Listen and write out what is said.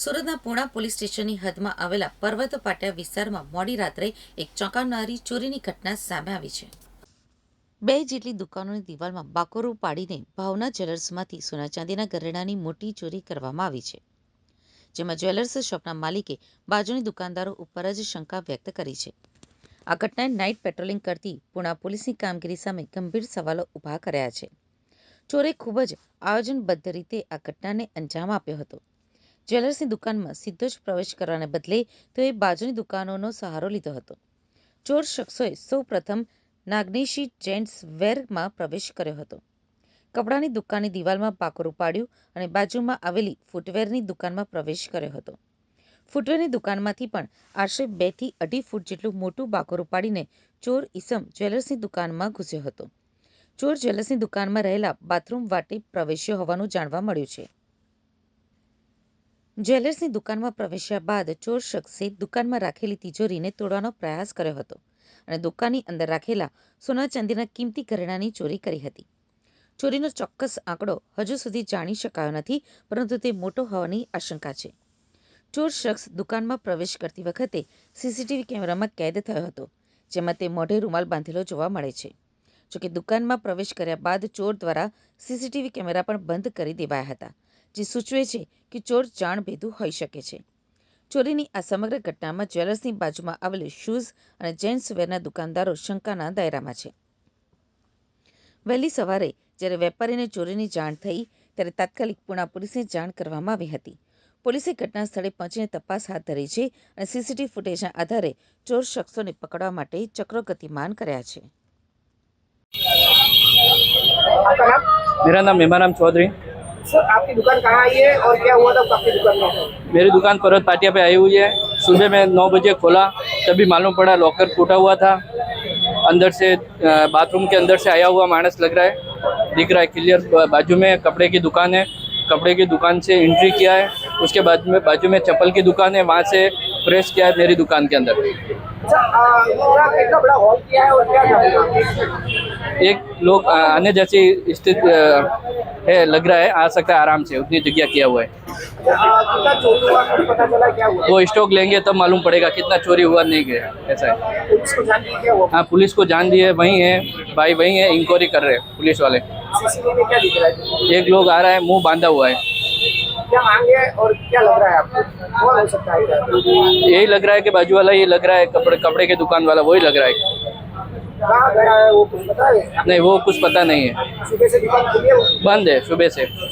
સુરતના પૂણા પોલીસ સ્ટેશનની હદમાં આવેલા પર્વત પાટિયા વિસ્તારમાં મોડી રાત્રે એક ચોંકાવનારી ચોરીની ઘટના સામે આવી છે. બે જેટલી દુકાનોની દિવાલમાં બાકોરું પાડીને ભાવના જ્વેલર્સમાંથી સોના ચાંદીના ઘરેણાની મોટી ચોરી કરવામાં આવી છે, જેમાં જ્વેલર્સ શોપના માલિકે બાજુની દુકાનદારો ઉપર જ શંકા વ્યક્ત કરી છે. આ ઘટનાએ નાઇટ પેટ્રોલિંગ કરતી પૂણા પોલીસની કામગીરી સામે ગંભીર સવાલો ઊભા કર્યા છે. ચોરે ખૂબ જ આયોજનબદ્ધ રીતે આ ઘટનાને અંજામ આપ્યો હતો. જ્વેલર્સની દુકાનમાં સીધો જ પ્રવેશ કરવાને બદલે તેઓએ બાજુની દુકાનોનો સહારો લીધો હતો. ચોર શખ્સોએ સૌ પ્રથમ નાગનેશી જેન્ટ્સ વેરમાં પ્રવેશ કર્યો હતો. કપડાની દુકાનની દિવાલમાં પાકોરું પાડ્યું અને બાજુમાં આવેલી ફૂટવેરની દુકાનમાં પ્રવેશ કર્યો હતો. ફૂટવેરની દુકાનમાંથી પણ આશરે બેથી અઢી ફૂટ જેટલું મોટું બાકોરું પાડીને ચોર ઈસમ જ્વેલર્સની દુકાનમાં ઘૂસ્યો હતો. ચોર જ્વેલર્સની દુકાનમાં રહેલા બાથરૂમ વાટે પ્રવેશ્યો હોવાનું જાણવા મળ્યું છે. જ્વેલર્સની દુકાનમાં પ્રવેશ્યા બાદ ચોર શખ્સે દુકાનમાં રાખેલી તિજોરીને તોડવાનો પ્રયાસ કર્યો હતો અને દુકાનની અંદર રાખેલા સોના ચાંદીના કિંમતી ઘરેણાંની ચોરી કરી હતી. ચોરીનો ચોક્કસ આંકડો હજુ સુધી જાણી શકાયો નથી, પરંતુ તે મોટો હોવાની આશંકા છે. ચોર શખ્સ દુકાનમાં પ્રવેશ કરતી વખતે સીસીટીવી કેમેરામાં કેદ થયો હતો, જેમાં તે મોઢે રૂમાલ બાંધેલો જોવા મળે છે. જોકે દુકાનમાં પ્રવેશ કર્યા બાદ ચોર દ્વારા સીસીટીવી કેમેરા પણ બંધ કરી દેવાયા હતા જે સૂચવે છે કે ચોર જાણભેદું હોઈ શકે છે. ચોરીની આ સમગ્ર ઘટનામાં જ્વેલર્સની બાજુમાં આવેલી શૂઝ અને જેન્ટ્સ વેરના દુકાનદારો શંકાના દાયરામાં છે. વહેલી સવારે જ્યારે વેપારીને ચોરીની જાણ થઈ, ત્યારે તાત્કાલિક પૂણા પોલીસને જાણ કરવામાં આવી હતી. પોલીસે ઘટના સ્થળે પહોંચીને તપાસ હાથ ધરી છે અને સીસીટીવી ફૂટેજના આધારે ચોર શખ્સોને પકડવા માટે ચક્રો ગતિમાન કર્યા છે. મેરા નામ મેમારામ ચૌધરી. सर आपकी दुकान कहाँ आई है और क्या हुआ था आपकी दुकान में? मेरी दुकान पर्वत पाटिया पे आई हुई है। सुबह में नौ बजे खोला तभी मालूम पड़ा लॉकर टूटा हुआ था। अंदर से बाथरूम के अंदर से आया हुआ मानस लग रहा है। दिख रहा है क्लियर बाजू में कपड़े की दुकान है। कपड़े की दुकान से एंट्री किया है। उसके बाद में बाजू में चप्पल की दुकान है। वहाँ से प्रेस किया है मेरी दुकान के अंदर। अच्छा कितना बड़ा हॉल किया है और क्या एक लोग आने जैसी स्थिति है, लग रहा है, आ सकता है आराम से, उतनी जगह किया हुआ है। वो स्टॉक लेंगे तब मालूम पड़ेगा कितना चोरी हुआ, नहीं गया, ऐसा है। हाँ पुलिस को जान दी है, वहीं है, भाई वहीं है इंक्वायरी कर रहे हैं, पुलिस वाले। एक लोग आ रहा है, मुँह बांधा हुआ है। क्या और क्या लग रहा है आपको यही लग रहा है कि बाजू वाला, ये लग रहा है कपड़े कपड़े के दुकान वाला, वही लग रहा है। कहाँ गया है वो कुछ पता है नहीं वो कुछ पता नहीं है सुबह से दुकान खुली है उसकी? बंद है सुबह से